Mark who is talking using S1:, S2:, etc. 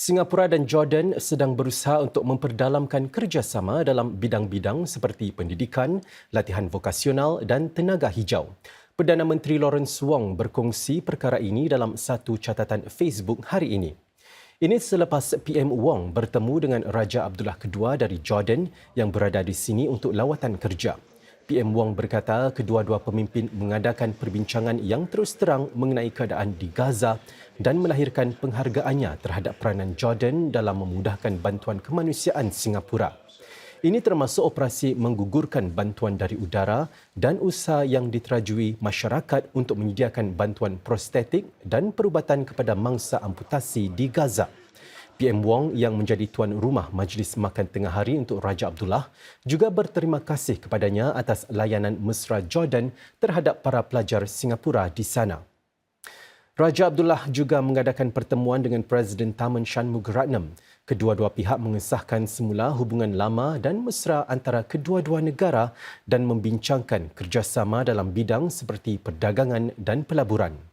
S1: Singapura dan Jordan sedang berusaha untuk memperdalamkan kerjasama dalam bidang-bidang seperti pendidikan, latihan vokasional dan tenaga hijau. Perdana Menteri Lawrence Wong berkongsi perkara ini dalam satu catatan Facebook hari ini. Ini selepas PM Wong bertemu dengan Raja Abdullah II dari Jordan yang berada di sini untuk lawatan kerja. PM Wong berkata kedua-dua pemimpin mengadakan perbincangan yang terus terang mengenai keadaan di Gaza dan melahirkan penghargaannya terhadap peranan Jordan dalam memudahkan bantuan kemanusiaan Singapura. Ini termasuk operasi menggugurkan bantuan dari udara dan usaha yang diterajui masyarakat untuk menyediakan bantuan prostetik dan perubatan kepada mangsa amputasi di Gaza. PM Wong yang menjadi tuan rumah Majlis Makan Tengah Hari untuk Raja Abdullah juga berterima kasih kepadanya atas layanan mesra Jordan terhadap para pelajar Singapura di sana. Raja Abdullah juga mengadakan pertemuan dengan Presiden Taman Shanmugaratnam. Kedua-dua pihak mengesahkan semula hubungan lama dan mesra antara kedua-dua negara dan membincangkan kerjasama dalam bidang seperti perdagangan dan pelaburan.